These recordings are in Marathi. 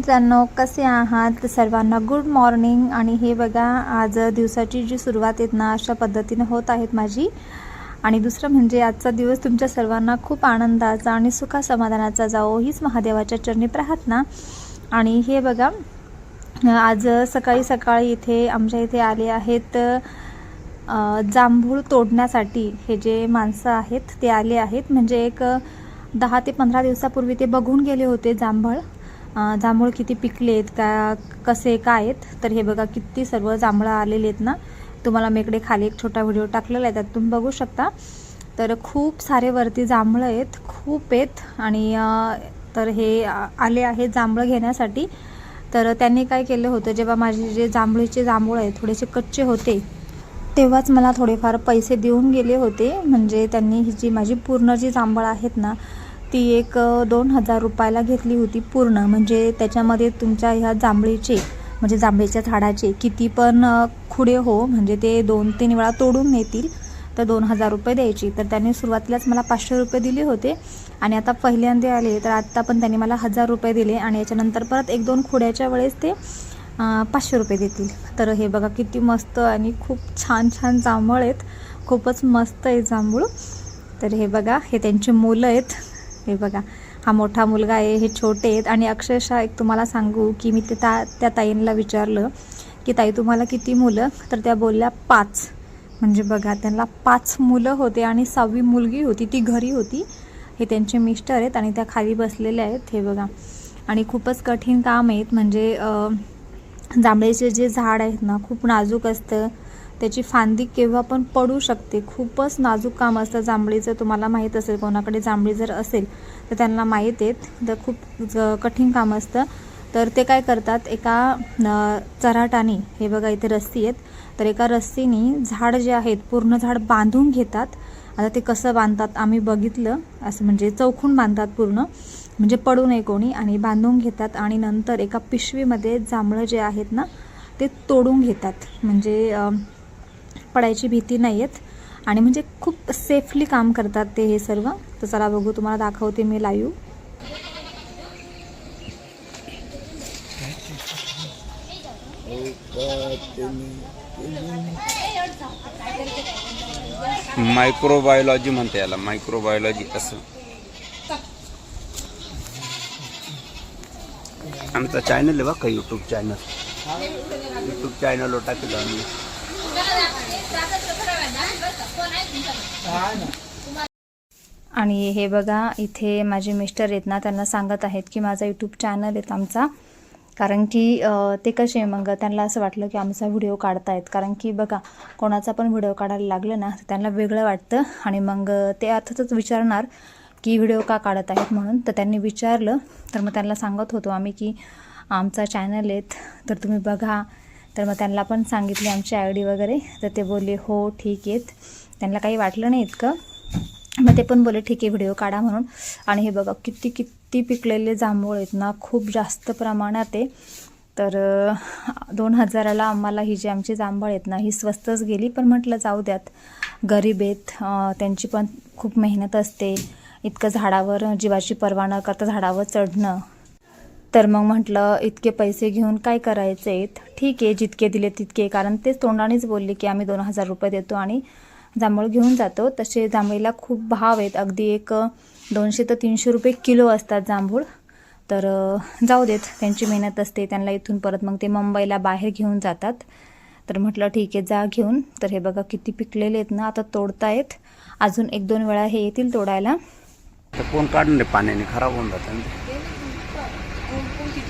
मित्रांनो कसे आहात? सर्वांना गुड मॉर्निंग आणि हे बघा आज दिवसाची जी सुरुवात आहेत ना अशा पद्धतीने होत आहेत माझी. आणि दुसरं म्हणजे आजचा दिवस तुमच्या सर्वांना खूप आनंदाचा आणि सुखासमाधानाचा जावो हीच महादेवाच्या चरणी प्रार्थना. आणि हे बघा आज सकाळी सकाळी इथे आमच्या इथे आले आहेत जांभूळ तोडण्यासाठी. हे जे माणसं आहेत ते आले आहेत. म्हणजे एक दहा ते पंधरा दिवसापूर्वी ते बघून गेले होते जांभळ. जांभूळ किती पिकले आहेत का कसे काय आहेत तर हे बघा किती सर्व जांभळं आलेले आहेत ना. तुम्हाला मी इकडे खाली एक छोटा व्हिडिओ टाकलेला आहे त्यात तुम्ही बघू शकता. तर खूप सारे वरती जांभळं आहेत खूप आहेत. आणि तर हे आले आहेत जांभळं घेण्यासाठी. तर त्यांनी काय केलं होतं जेव्हा माझे जे जांभळीचे जांभूळ आहेत थोडेसे कच्चे होते तेव्हाच मला थोडेफार पैसे देऊन गेले होते. म्हणजे त्यांनी ही जी माझी पूर्ण जी जांभळं आहेत ना ती एक दोन हजार रुपयाला घेतली होती पूर्ण. म्हणजे त्याच्यामध्ये तुमच्या ह्या जांभळीचे म्हणजे जांभळीच्या झाडाचे किती पण खुडे हो म्हणजे ते दोन तीन वेळा तोडून नेतील तर दोन हजार रुपये द्यायची. तर त्याने सुरुवातीलाच मला पाचशे रुपये दिले होते आणि आता पहिल्यांदा आले. तर आत्ता पण त्यांनी मला हजार रुपये दिले आणि याच्यानंतर परत एक दोन खुड्याच्या वेळेस ते पाचशे रुपये देतील. तर हे बघा किती मस्त आणि खूप छान छान जांभळ आहेत. खूपच मस्त आहे जांभूळ. तर हे बघा हे त्यांची मुलं आहेत. हे बघा हा मोठा मुलगा आहे हे छोटे आहेत. आणि अक्षरशः एक तुम्हाला सांगू की मी ते ता त्या ताईंना विचारलं की ताई तुम्हाला किती मुलं? तर त्या बोलल्या पाच. म्हणजे बघा त्यांना पाच मुलं होते आणि सहावी मुलगी होती ती घरी होती. हे त्यांचे मिस्टर आहेत आणि त्या खाली बसलेल्या आहेत हे बघा. आणि खूपच कठीण काम आहेत. म्हणजे अं, जांभळीचे जे झाड आहेत ना खूप नाजूक असतं. त्याची फांदी केव्हा पण पडू शकते. खूपच नाजूक काम असतं. जांभळीचं तुम्हाला माहीत असेल कोणाकडे जांभळी जर असेल तर त्यांना माहीत आहेत तर खूप ज- कठीण काम असतं. तर ते काय करतात एका चराटाने हे बघा इथे रस्सी आहेत. तर एका रस्सीनी झाड जे आहेत पूर्ण झाड बांधून घेतात. आता ते कसं बांधतात आम्ही बघितलं. असं म्हणजे चौखून बांधतात पूर्ण. म्हणजे पडू नये कोणी. आणि बांधून घेतात. आणि नंतर एका पिशवीमध्ये जांभळं जे आहेत ना ते तोडून घेतात. म्हणजे पडायची भीती नाही आहेत आणि म्हणजे खूप सेफली काम करतात ते हे सर्व. तर चला बघू तुम्हाला दाखवते मी लाईव्ह मायक्रोबायोलॉजी म्हणते याला. मायक्रोबायोलॉजी असं. आमचा चॅनल आहे बघा युट्यूब चॅनल यूट्यूब चॅनलवर टाकलं आम्ही. आणि हे बघा इथे माझे मिस्टर आहेत ना त्यांना सांगत आहेत की माझा यूट्यूब चॅनल आहेत आमचा. कारण की ते कसे मग? त्यांना असं वाटलं की आमचा व्हिडिओ काढतायत. कारण की बघा कोणाचा पण व्हिडिओ काढायला लागलं ना तर त्यांना वेगळं वाटतं. आणि मग ते अर्थातच विचारणार की व्हिडिओ का काढत आहेत म्हणून. तर त्यांनी विचारलं. तर मग त्यांना सांगत होतो आम्ही की आमचा चॅनल आहेत तर तुम्ही बघा तर मग त्यांना पण सांगितले आमची आय डी वगैरे. तर ते बोलले हो ठीक आहेत. त्यांना काही वाटलं नाही इतकं. मग ते पण बोले ठीक आहे व्हिडिओ काढा म्हणून. आणि हे बघा किती किती पिकलेले जांभूळ आहेत ना खूप जास्त प्रमाणात आहे. तर दोन हजाराला आम्हाला ही जी आमची जांभळ आहेत ना ही स्वस्तच गेली पण म्हटलं जाऊ द्यात. गरीब आहेत त्यांची पण खूप मेहनत असते. इतकं झाडावर जीवाची पर्वा न करता झाडावर चढणं. तर मग म्हटलं इतके पैसे घेऊन काय करायचे? आहेत ठीक आहे जितके दिले तितके. कारण तेच तोंडानेच बोलले की आम्ही दोन हजार रुपये देतो आणि जांभूळ घेऊन जातो. तसे जांभळीला खूप भाव आहेत. अगदी एक दोनशे ते तीनशे रुपये किलो असतात जांभूळ. तर जाऊ देत. त्यांची मेहनत असते. त्यांना इथून परत मग ते मुंबईला बाहेर घेऊन जातात. तर म्हटलं ठीक आहे जा घेऊन. तर हे बघा किती पिकलेले आहेत ना. आता तोडतायत. अजून एक दोन वेळा हे येतील तोडायला. तर कोण काढून पाण्याने खराब होऊन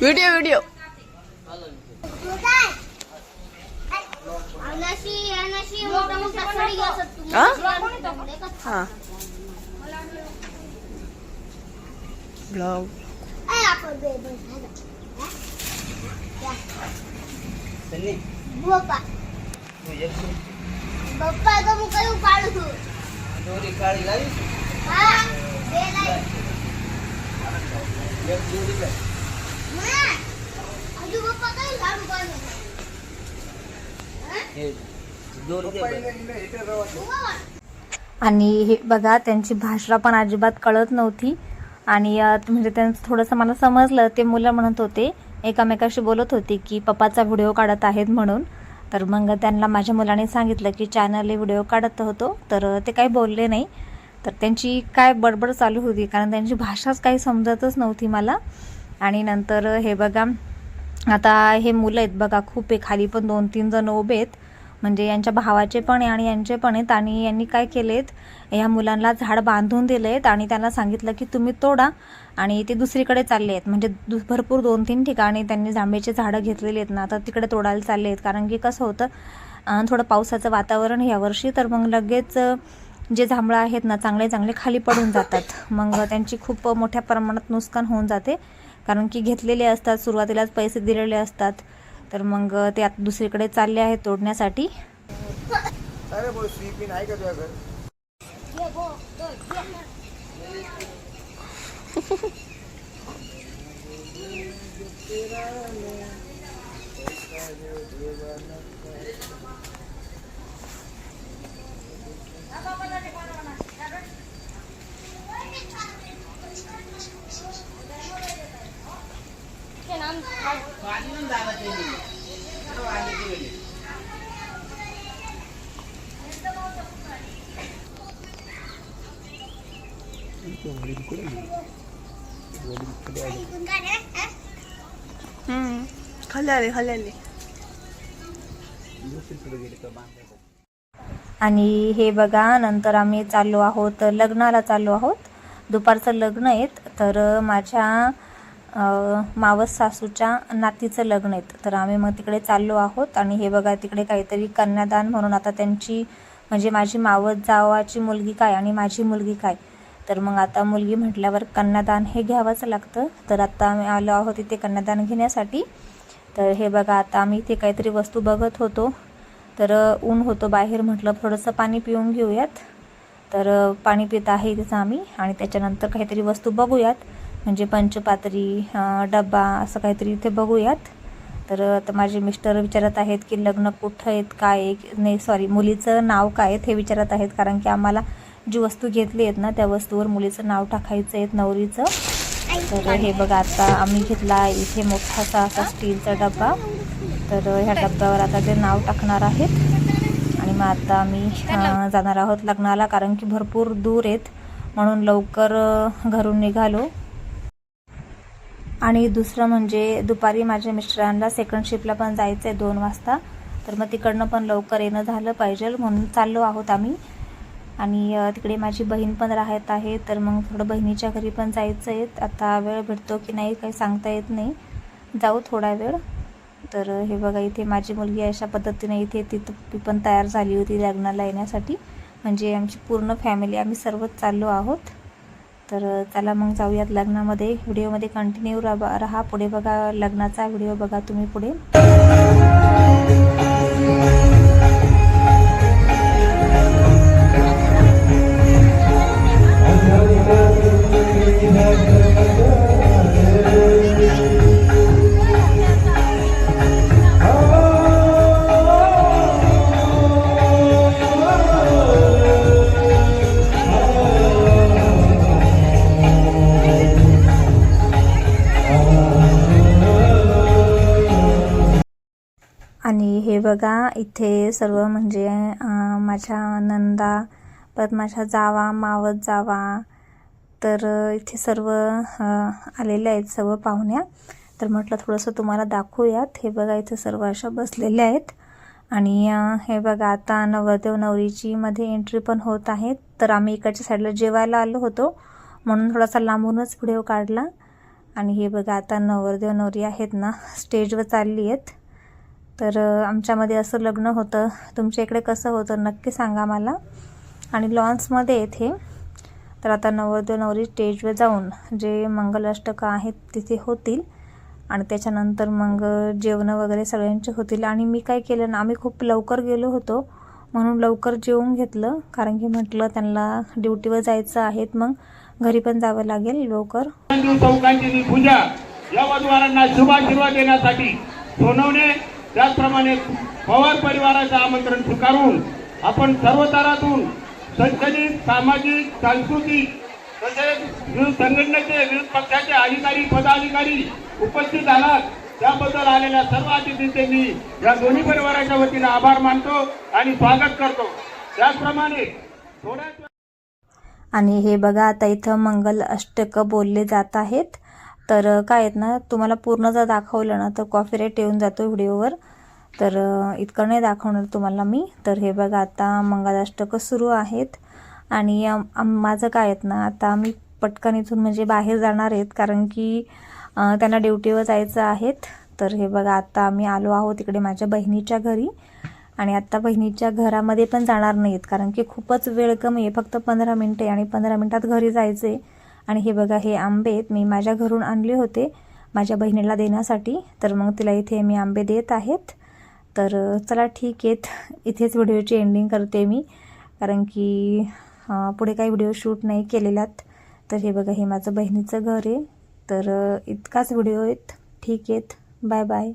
व्हिडिओ व्हिडिओ तू काय अनाशी अनाशी मोठा मोठा सळी असत तुम्ही आ? ब्लॉग हा ब्लॉग ए आपण बे बे आणि हे बघा त्यांची भाषा पण अजिबात कळत नव्हती. आणि म्हणजे त्यांचं थोडंसं मला समजलं. ते मुलं म्हणत होते एकामेकाशी बोलत होते की पप्पाचा व्हिडिओ काढत आहेत म्हणून. तर मग त्यांना माझ्या मुलाने सांगितलं की चॅनलने व्हिडिओ काढत होतो. तर ते काही बोलले नाही. तर त्यांची काय बडबड चालू होती? कारण त्यांची भाषाच काही समजतच नव्हती मला. आणि नंतर हे बघा आता हे मुलं आहेत बघा खूप आहे. खाली पण दोन तीन जण उभे आहेत. म्हणजे यांच्या भावाचे पण आहे आणि यांचे पण आहेत. आणि यांनी काय केलेत ह्या मुलांना झाड बांधून दिलेत आणि त्यांना सांगितलं की तुम्ही तोडा आणि ते दुसरीकडे चालले आहेत. म्हणजे दु भरपूर दोन तीन ठिकाणी त्यांनी जांभळीचे झाडं घेतलेली आहेत ना तर तिकडे तोडायला चालले आहेत. कारण की कसं होतं थोडं पावसाचं वातावरण यावर्षी तर मग लगेच जे जांभळं आहेत ना चांगले चांगले खाली पडून जातात. मग त्यांची खूप मोठ्या प्रमाणात नुकसान होऊन जाते. कारण की घेतलेले असतात सुरुवातीलाच पैसे दिलेले असतात. तर मग ते आता दुसरीकडे चालले आहेत तोडण्यासाठी अरे बोल स्वीपिन आहे का तुझ्याकडे ये बो तो ये के नाम हम्म खाली आले खाली आले आणि हे बघा नंतर आम्ही चाललो आहोत लग्नाला चाललो आहोत. दुपारचं लग्न आहेत तर माझ्या मावस सासूच्या नातीचं लग्न आहेत. तर आम्ही मग तिकडे चाललो आहोत आणि हे बघा तिकडे काहीतरी कन्यादान म्हणून आता त्यांची म्हणजे माझी मावस जावाची मुलगी काय आणि माझी मुलगी काय. तर मग आता मुलगी म्हटल्यावर कन्यादान हे घ्यावंच लागतं. तर आता आम्ही आलो आहोत इथे कन्यादान घेण्यासाठी. तर हे बघा आता आम्ही इथे काहीतरी वस्तू बघत होतो. तर ऊन होतो बाहेर म्हटलं थोडंसं पाणी पिऊन घेऊयात. तर पाणी पित आहे तिथं आम्ही आणि त्याच्यानंतर काहीतरी वस्तू बघूयात. म्हणजे पंचपात्री डब्बा असं काहीतरी इथे बघूयात. तर आता माझे मिस्टर विचारत आहेत की लग्न कुठं आहेत काय आहे? नाही सॉरी मुलीचं नाव काय आहेत हे विचारत आहेत. कारण की आम्हाला जी वस्तू घेतली आहेत ना त्या वस्तूवर मुलीचं नाव टाकायचं आहेत नवरीचं. तर हे बघा आता आम्ही घेतला इथे मोठासा असा स्टीलचा डब्बा. तर ह्या डब्यावर आता ते नाव टाकणार आहेत. आणि मग आता आम्ही जाणार आहोत लग्नाला कारण की भरपूर दूर आहेत. म्हणून लवकर घरून निघालो. आणि दुसरं म्हणजे दुपारी माझ्या मिस्टरांना सेकंड शिफ्टला पण जायचं आहे दोन वाजता. तर मग तिकडनं पण लवकर येणं झालं पाहिजे म्हणून चाललो आहोत आम्ही. आणि तिकडे माझी बहीण पण राहत आहे तर मग थोडं बहिणीच्या घरी पण जायचं आहे आता वेळ भेटतो की नाही काही सांगता येत नाही. जाऊ थोडा वेळ. तर हे बघा इथे माझी मुलगी अशा पद्धतीने इथे तिथं ती पण तयार झाली होती लग्नाला येण्यासाठी. म्हणजे आमची पूर्ण फॅमिली आम्ही सर्वच चाललो आहोत. तर चला मग जाऊयात लग्नामध्ये. व्हिडिओमध्ये कंटिन्यू राहा राहा. पुढे बघा लग्नाचा व्हिडिओ बघा तुम्ही पुढे. आणि हे बघा इथे सर्व म्हणजे माझ्या नंदा परत माझ्या जावा मावत जावा तर इथे सर्व आलेले आहेत सर्व पाहुण्या. तर म्हटलं थोडंसं तुम्हाला दाखवूयात. हे बघा इथे सर्व अशा बसलेल्या आहेत. आणि हे बघा आता नवरदेव नवरीची मध्ये एंट्री पण होत आहेत तर आम्ही इकडच्या साईडला जेवायला आलो होतो. म्हणून थोडासा लांबूनच व्हिडिओ काढला. आणि हे बघा आता नवरदेव नवरी आहेत ना स्टेजवर चालली आहेत. तर आमच्यामध्ये असं लग्न होतं. तुमच्या इकडे कसं होतं नक्की सांगा मला. आणि लॉन्समध्ये येथे तर आता नवरदेव नवरी स्टेजवर जाऊन जे मंगलाष्टकं आहेत तिथे होतील. आणि त्याच्यानंतर मग जेवणं वगैरे सगळ्यांचे होतील. आणि मी काय केलं ना आम्ही खूप लवकर गेलो होतो. म्हणून लवकर जेवून घेतलं. कारण की म्हटलं त्यांना ड्युटीवर जायचं आहेत. मग घरी पण जावं लागेल लवकर. चौकांची पूजा या वधूवरांना शुभाशीर्वाद देण्यासाठी सोनवणे त्याचप्रमाणे पवार परिवाराचं आमंत्रण स्वीकारून आपण सर्व स्तरातून शैक्षणिक सामाजिक सांस्कृतिक तसेच विविध संघटनेचे विविध पक्षाचे अधिकारी पदाधिकारी उपस्थित झालात. त्याबद्दल आलेल्या सर्व अतिथींचे मी या दोन्ही परिवाराच्या वतीने आभार मानतो आणि स्वागत करतो. त्याचप्रमाणे थोड्याच आणि हे बघा आता इथं मंगल अष्टक बोलले जात आहेत. तर काय आहेत ना तुम्हाला पूर्ण जर दाखवलं ना तर कॉफी रेट येऊन जातो व्हिडिओवर. तर इतकं नाही दाखवणार तुम्हाला मी. तर हे बघा आता मंगळाष्टकं सुरू आहेत. आणि माझं काय आहेत ना आता मी पटकन इथून म्हणजे बाहेर जाणार आहेत कारण की त्यांना ड्युटीवर जायचं आहेत. तर हे बघा आता आम्ही आलो आहोत इकडे माझ्या बहिणीच्या घरी. आणि आत्ता बहिणीच्या घरामध्ये पण जाणार नाहीत कारण की खूपच वेळ कमी आहे. फक्त पंधरा मिनटे आणि पंधरा मिनटात घरी जायचे आणि हे बघा हे आंबे आहेत मी माझ्या घरून आणले होते माझ्या बहिणीला देण्यासाठी. तर मग तिला इथे मी आंबे देत आहेत. तर चला ठीक आहेत इथेच व्हिडिओची एंडिंग करते मी. कारण की पुढे काही व्हिडिओ शूट नाही केलेल्यात. तर हे बघा हे माझं बहिणीचं घर आहे. तर इतकाच व्हिडिओ आहेत. ठीक आहेत. Bye bye.